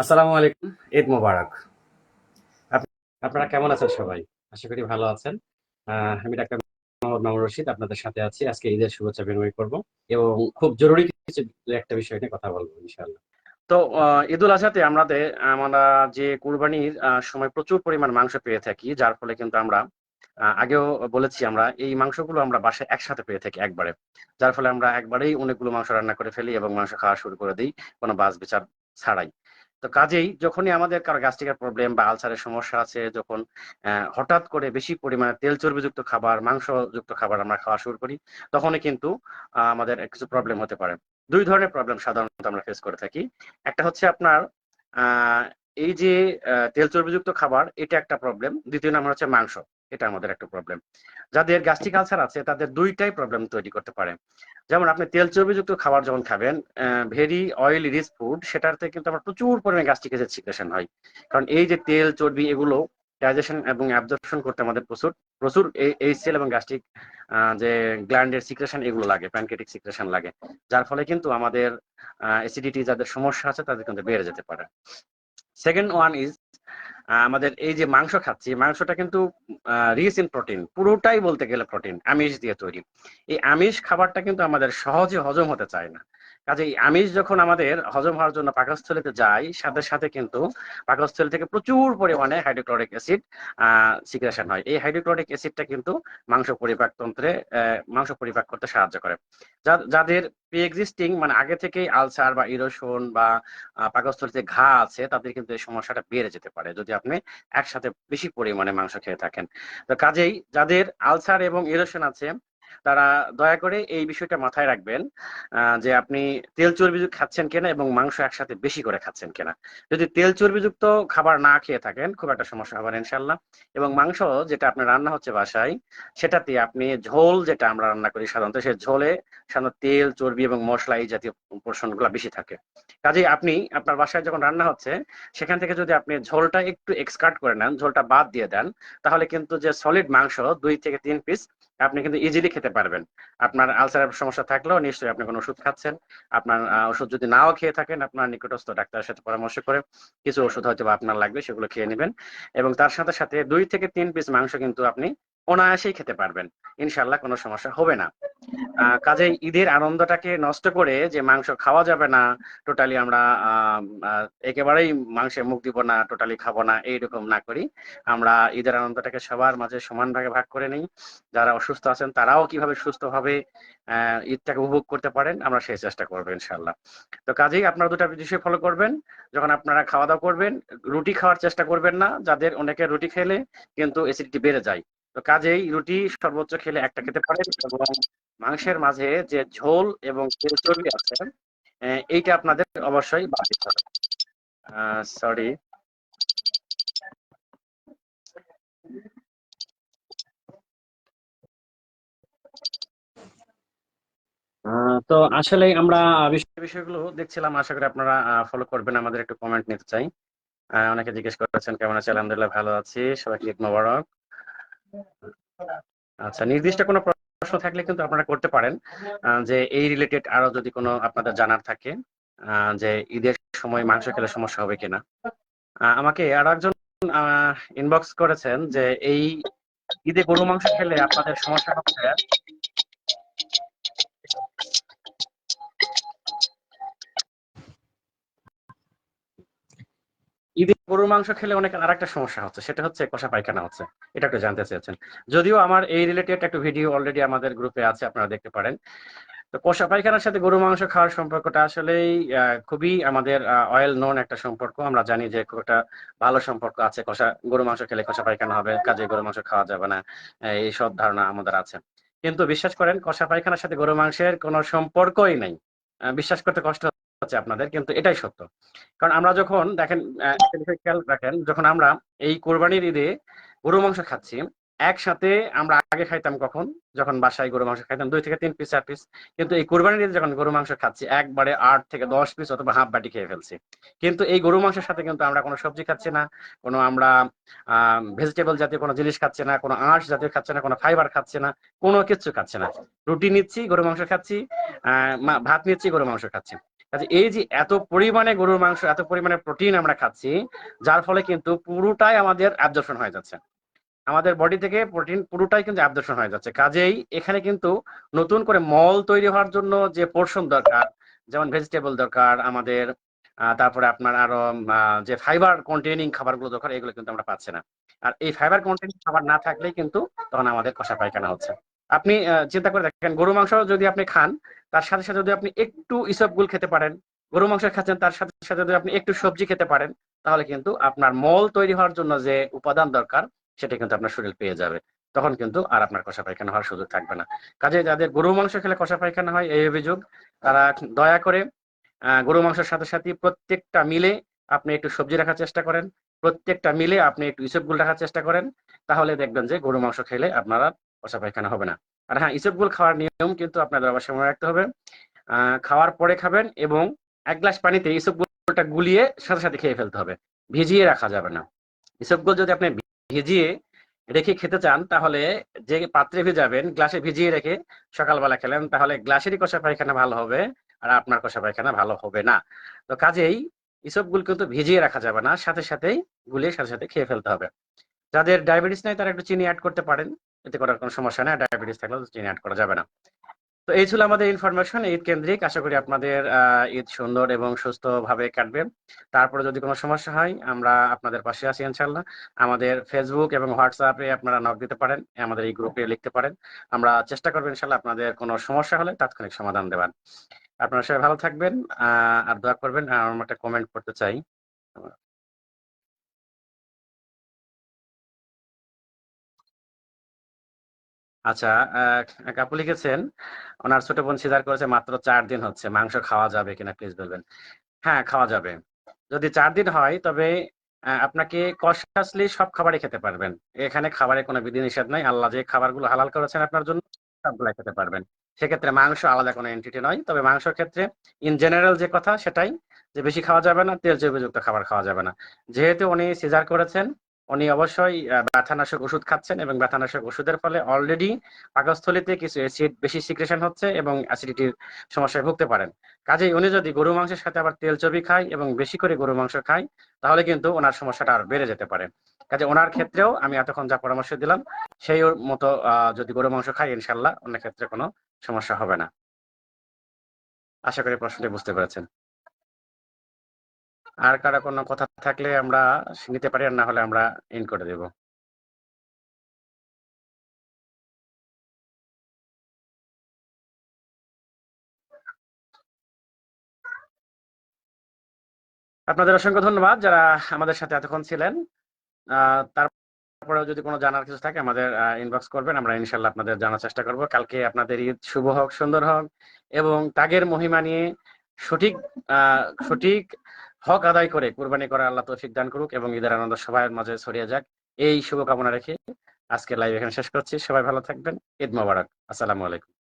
আসসালামু আলাইকুম, ঈদ মোবারক। আপনারা কেমন আছেন সবাই? আশা করি ভালো আছেন। আমি ডাক্তার মোহাম্মদ মামুন রশিদ, আপনাদের সাথে আছি। আজকে ঈদের শুভেচ্ছা বিনিময় করব এবং খুব জরুরি কিছু একটা বিষয় নিয়ে কথা বলব, ইনশাআল্লাহ। তো ঈদুল আজহাতে আমাদের, আমরা যে কুরবানির সময় প্রচুর পরিমাণ মাংস পেয়ে থাকি, যার ফলে কিন্তু আমরা আগেও বলেছি আমরা, এই মাংসগুলো আমরা বাসায় একসাথে পেয়ে থাকি একবারে। যার ফলে আমরা একবারেই অনেকগুলো মাংস রান্না করে ফেলি এবং মাংস খাওয়া শুরু করে দিই, কোনো বাস বিচার ছাড়াই। তো কাজেই যখনই আমাদের কারও গ্যাস্ট্রিকের প্রবলেম বা আলসারের সমস্যা আছে, যখন হঠাৎ করে বেশি পরিমাণে তেল চর্বিযুক্ত খাবার, মাংসযুক্ত খাবার আমরা খাওয়া শুরু করি, তখনই কিন্তু আমাদের কিছু প্রবলেম হতে পারে। দুই ধরনের প্রবলেম সাধারণত আমরা ফেস করে থাকি। একটা হচ্ছে আপনার এই যে তেল চর্বিযুক্ত খাবার, এটা একটা প্রবলেম দ্বিতীয় নাম্বার হচ্ছে মাংস। এটা আমাদের একটা প্রবলেম যাদের গ্যাস্ট্রিক আলসার আছে, তাদের দুইটাই প্রবলেম তৈরি করতে পারে। যেমন আপনি তেল চর্বিযুক্ত খাবার যখন খাবেন ভেরি অয়েল রিচ ফুড সেটাতে কিন্তু আমার প্রচুর পরিমাণে গ্যাস্ট্রিক অ্যাসিড সিক্রেশন হয়। কারণ এই যে তেল, চর্বি এগুলো ডাইজেশন এবং অ্যাবজর্পশন করতে আমাদের প্রচুর প্রচুর এই সেল এবং গ্যাস্ট্রিক যে গ্ল্যান্ডের সিক্রেশন এগুলো লাগে প্যানকেটিক সিক্রেশন লাগে। যার ফলে কিন্তু আমাদের অ্যাসিডিটি যাদের সমস্যা আছে, তাদের কিন্তু বেড়ে যেতে পারে। সেকেন্ড ওয়ান ইজ আমাদের এই যে মাংস খাচ্ছি, মাংসটা কিন্তু রিচ ইন প্রোটিন পুরোটাই বলতে গেলে প্রোটিন আমিষ দিয়ে তৈরি। এই আমিষ খাবারটা কিন্তু আমাদের সহজে হজম হতে চায় না। কাজে এই আমিষ যখন আমাদের হজম হওয়ার জন্য পাকস্থলিতে যায় সাথে সাথে কিন্তু পাকস্থলী থেকে প্রচুর পরিমাণে হাইড্রোক্লোরিক অ্যাসিড সিক্রেশন হয়। এই হাইড্রোক্লোরিক অ্যাসিডটা কিন্তু মাংস পরিপাক তন্ত্রে আহ, মাংস পরিপাক করতে সাহায্য করে। যাদের প্রি এক্সিস্টিং মানে আগে থেকেই আলসার বা ইরোশন বা পাকস্থলীতে ঘা আছে তাদের কিন্তু এই সমস্যাটা বেড়ে যেতে পারে যদি আপনি একসাথে বেশি পরিমাণে মাংস খেয়ে থাকেন। তো কাজেই যাদের আলসার এবং ইরোশন আছে তারা দয়া করে এই বিষয়টা মাথায় রাখবেন যে আপনি তেল চর্বিযুক্ত খাচ্ছেন কিনা এবং মাংস একসাথে বেশি করে খাচ্ছেন কিনা। যদি তেল চর্বিযুক্ত খাবার না খেয়ে থাকেন, খুব একটা সমস্যা হবে না ইনশাল্লাহ এবং মাংস যেটা আপনার রান্না হচ্ছে বাসায়, সেটাতে আপনি ঝোল যেটা আমরা রান্না করি সাধারণত, সে ঝোলে সাধারণত তেল, চর্বি এবং মশলা এই জাতীয় পোর্শন বেশি থাকে। কাজেই আপনি, আপনার বাসায় যখন রান্না হচ্ছে, সেখান থেকে যদি আপনি ঝোলটা একটু এক্সকার্ট করে নেন, ঝোলটা বাদ দিয়ে দেন, তাহলে কিন্তু যে সলিড মাংস, দুই থেকে তিন পিস আপনি কিন্তু ইজিলি খেতে পারবেন। আপনার আলসারের সমস্যা থাকলেও নিশ্চয়ই আপনি কোনো ওষুধ খাচ্ছেন। আপনার ওষুধ যদি নাও খেয়ে থাকেন, আপনার নিকটস্থ ডাক্তারের সাথে পরামর্শ করে কিছু ওষুধ হয়তো আপনার লাগবে, সেগুলো খেয়ে নেবেন। এবং তার সাথে সাথে দুই থেকে তিন পিস মাংস কিন্তু আপনি অনায়াসেই খেতে পারবেন। ইনশাল্লাহ কোনো সমস্যা হবে না। কাজেই ঈদের আনন্দটাকে নষ্ট করে যে মাংস খাওয়া যাবে না, টোটালি আমরা একেবারেই মাংসে মুখ দিব না, টোটালি খাব না, এইরকম না করি। আমরা ঈদের আনন্দটাকে সবার মাঝে সমান ভাগে ভাগ করে নিই। যারা অসুস্থ আছেন তারাও কীভাবে সুস্থভাবে ঈদটাকে উপভোগ করতে পারেন, আমরা সেই চেষ্টা করব ইনশাল্লাহ তো কাজেই আপনারা দুটা বিষয় ফলো করবেন। যখন আপনারা খাওয়া দাওয়া করবেন, রুটি খাওয়ার চেষ্টা করবেন না, যাদের অনেকে রুটি খেলে, কিন্তু অ্যাসিডিটি বেড়ে যায়। তো কাজেই রুটি সর্বোচ্চ খেলে একটা খেতে পারেন এবং মাংসের মাঝে যে ঝোল এবং তেল চর্বি আছে এইটা আপনাদের অবশ্যই বাদ দিতে হবে সরি তো আসলে আমরা বিষয় বিষয়গুলো দেখছিলাম, আশা করি আপনারা ফলো করবেন, আমাদের একটু কমেন্ট নিতে চাই। অনেকে জিজ্ঞেস করেছেন, কেমন আছে আলহামদুলিল্লাহ ভালো আছি। সবাইকে ঈদ মোবারক। আচ্ছা নির্দিষ্ট কোনো প্রশ্ন থাকলে কিন্তু আপনারা করতে পারেন যে এই রিলেটেড আরও যদি কোনো আপনাদের জানার থাকে যে ঈদের সময় মাংস খেলে সমস্যা হবে কিনা। আমাকে আর একজন ইনবক্স করেছেন যে এই ঈদে গরু মাংস খেলে আপনাদের সমস্যা হচ্ছে ঈদে গরুর মাংস খেলে অনেক আর একটা সমস্যা হচ্ছে, সেটা হচ্ছে কষা পায়খানা হচ্ছে। এটা একটু জানতে চেয়েছেন। যদিও আমার এই রিলেটেড একটা ভিডিও অলরেডি আমাদের গ্রুপে আছে, আপনারা দেখতে পারেন। তো কষা পায়খানার সাথে গরু মাংস খাওয়ার সম্পর্কটা আসলেই খুবই আমাদের অয়েল নোন একটা সম্পর্ক। আমরা জানি যে খুব একটা ভালো সম্পর্ক আছে। কষা গরু মাংস খেলে কষা পায়খানা হবে, কাজে গরু মাংস খাওয়া যাবে না এই সব ধারণা আমাদের আছে। কিন্তু বিশ্বাস করেন, কষা পায়খানার সাথে গরু মাংসের কোনো সম্পর্কই নেই। বিশ্বাস করতে কষ্ট হচ্ছে আপনাদের, কিন্তু এটাই সত্য। কারণ আমরা যখন দেখেন খেয়াল রাখেন, যখন আমরা এই কোরবানির ঈদে গরু মাংস খাচ্ছি, একসাথে আমরা আগে খাইতাম কখন? যখন বাসায় গরু মাংস খাইতাম, দুই থেকে তিন পিস চার পিস কিন্তু এই কোরবানির ঈদে যখন গরু মাংস খাচ্ছি, একবারে আট থেকে দশ পিস অথবা হাফ বাটি খেয়ে ফেলছি। কিন্তু এই গরু মাংসের সাথে কিন্তু আমরা কোনো সবজি খাচ্ছি না, কোনো আমরা, আহ ভেজিটেবল জাতীয় কোনো জিনিস খাচ্ছি না, কোনো আঁশ জাতীয় খাচ্ছে না, কোনো ফাইবার খাচ্ছে না, কোনো কিছু খাচ্ছে না। রুটি নিচ্ছি, গরু মাংস খাচ্ছি, আহ ভাত নিচ্ছি, গরু মাংস খাচ্ছি। কাজে এই যে এত পরিমাণে গরুর মাংস, এত পরিমাণে প্রোটিন আমরা খাচ্ছি, যার ফলে কিন্তু পুরোটাই আমাদের অ্যাবজর্পশন হয়ে যাচ্ছে। আমাদের বডি থেকে প্রোটিন পুরোটাই কিন্তু অ্যাবজর্পশন হয়ে যাচ্ছে। কাজেই এখানে কিন্তু নতুন করে মল তৈরি হওয়ার জন্য যে পোর্শন দরকার, যেমন ভেজিটেবল দরকার, আমাদের তারপরে আপনার আরও যে ফাইবার কন্টেনিং খাবারগুলো দরকার, এগুলো কিন্তু আমরা পাচ্ছি না। আর এই ফাইবার কন্টেনিং খাবার না থাকলেই কিন্তু তখন আমাদের কষা পায়খানা হচ্ছে। আপনি চিন্তা করে দেখেন গরু মাংস যদি আপনি খান, তার সাথে সাথে যদি আপনি একটু ইসবগুল খেতে পারেন গরু মাংস খাচ্ছেন, তার সাথে সাথে যদি আপনি একটু সবজি খেতে পারেন, তাহলে কিন্তু আপনার মল তৈরি হওয়ার জন্য যে উপাদান দরকার, সেটা কিন্তু আপনার শরীর পেয়ে যাবে। তখন কিন্তু আর আপনার কষা পায়খানা হওয়ার সুযোগ থাকবে না। কাজে যাদের গরু মাংস খেলে কষা পায়খানা হয়, এই অভিযোগ, তারা দয়া করে গরু মাংসের সাথে সাথে প্রত্যেকটা মিলে আপনি একটু সবজি রাখার চেষ্টা করেন, প্রত্যেকটা মিলে আপনি একটু ইসবগুল রাখার চেষ্টা করেন, তাহলে দেখবেন যে গরু মাংস খেলে আপনারা কষা পায়খানা হবে না। আর হ্যাঁ ইসবগুল খাওয়ার নিয়ম কিন্তু আপনাদের অবশ্যই মনে রাখতে হবে। খাওয়ার পরে খাবেন এবং এক গ্লাস পানিতে ইসবগুলটা গুলিয়ে সাথে সাথে খেয়ে ফেলতে হবে। ভিজিয়ে রাখা যাবে না। ইসবগুল যদি আপনি ভিজিয়ে রেখে খেতে চান, তাহলে যে পাত্রে ভিজাবেন, গ্লাসে ভিজিয়ে রেখে সকালবেলা খেলেন, তাহলে গ্লাসেরই কষা পায়খানা ভালো হবে আর আপনার কষা পায়খানা ভালো হবে না। তো কাজেই ইসবগুল কিন্তু ভিজিয়ে রাখা যাবে না, সাথে সাথেই গুলিয়ে সাথে সাথে খেয়ে ফেলতে হবে। যাদের ডায়াবেটিস নাই, তারা একটু চিনি অ্যাড করতে পারেন। এতে করার কোনো সমস্যা নেই ডায়াবেটিস থাকলে চিনি অ্যাড করা যাবে না। তো এই ছিল আমাদের ইনফরমেশন ঈদ কেন্দ্রিক। আশা করি আপনাদের ঈদ সুন্দর এবং সুস্থ ভাবে কাটবে। তারপরে যদি কোনো সমস্যা হয়, আমরা আপনাদের পাশে আছি ইনশাল্লাহ আমাদের ফেসবুক এবং হোয়াটসঅ্যাপে আপনারা নক দিতে পারেন, আমাদের এই গ্রুপে লিখতে পারেন। আমরা চেষ্টা করব ইনশাল্লাহ আপনাদের কোনো সমস্যা হলে তাৎক্ষণিক সমাধান দেওয়ার। আপনারা সবাই ভালো থাকবেন আর দোয়া করবেন, আর আমরা একটা কমেন্ট করতে চাই। আচ্ছা এক লিখেছেন, ওনার ছোট বোন সিজার করেছে মাত্র চার দিন হচ্ছে। মাংস খাওয়া যাবে কিনা প্লিজ বলবেন। হ্যাঁ খাওয়া যাবে। যদি চার দিন হয়, তবে আপনাকে কনসিয়াসলি সব খাবারই খেতে পারবেন। এখানে খাবারের কোনো বিধিনিষেধ নাই। আল্লাহ যে খাবারগুলো হালাল করেছেন আপনার জন্য, সবগুলাই খেতে পারবেন। সেক্ষেত্রে মাংস আলাদা কোনো এন্টিটি নয়। তবে মাংসের ক্ষেত্রে ইন জেনারেল যে কথা সেটাই, যে বেশি খাওয়া যাবে না, তেল চর্বিযুক্ত খাবার খাওয়া যাবে না। যেহেতু উনি সিজার করেছেন উনি অবশ্যই ব্যথানাশক ওষুধ খাচ্ছেন এবং ব্যথানাশক ওষুধের ফলে অলরেডি পাকস্থলিতে কিছু অ্যাসিড বেশি সিক্রেশন হচ্ছে এবং অ্যাসিডিটির সমস্যায় ভুগতে পারেন। কাজেই উনি যদি গরু মাংসের সাথে আবার তেল চর্বি খায় এবং বেশি করে গরু মাংস খায়, তাহলে কিন্তু ওনার সমস্যাটা আর বেড়ে যেতে পারে। কাজে ওনার ক্ষেত্রেও আমি এতক্ষণ যা পরামর্শ দিলাম, সেই মতো যদি গরু মাংস খায় ইনশাল্লাহ ওনার ক্ষেত্রে কোনো সমস্যা হবে না। আশা করি প্রশ্নটি বুঝতে পেরেছেন। আর কারও কোনো কথা থাকলে আমরা নিতে পারি, আর না হলে আমরা ইন করে দেব। আপনাদের অসংখ্য ধন্যবাদ যারা আমাদের সাথে এতক্ষণ ছিলেন। তারপরেও যদি কোনো জানার কিছু থাকে আমাদের ইনবক্স করবেন, আমরা ইনশাল্লাহ আপনাদের জানার চেষ্টা করব। কালকে আপনাদের ঈদ শুভ হোক, সুন্দর হোক, এবং তাগের মহিমা নিয়ে সঠিক সঠিক হক আদায় করে কোরবানি করা আল্লাহ তৌফিক দান করুক এবং ঈদের আনন্দ সবার মাঝে ছড়িয়ে যাক। এই শুভকামনা রেখে আজকে লাইভ এখানে শেষ করছি। সবাই ভালো থাকবেন। ঈদ মোবারক। আসসালামু আলাইকুম।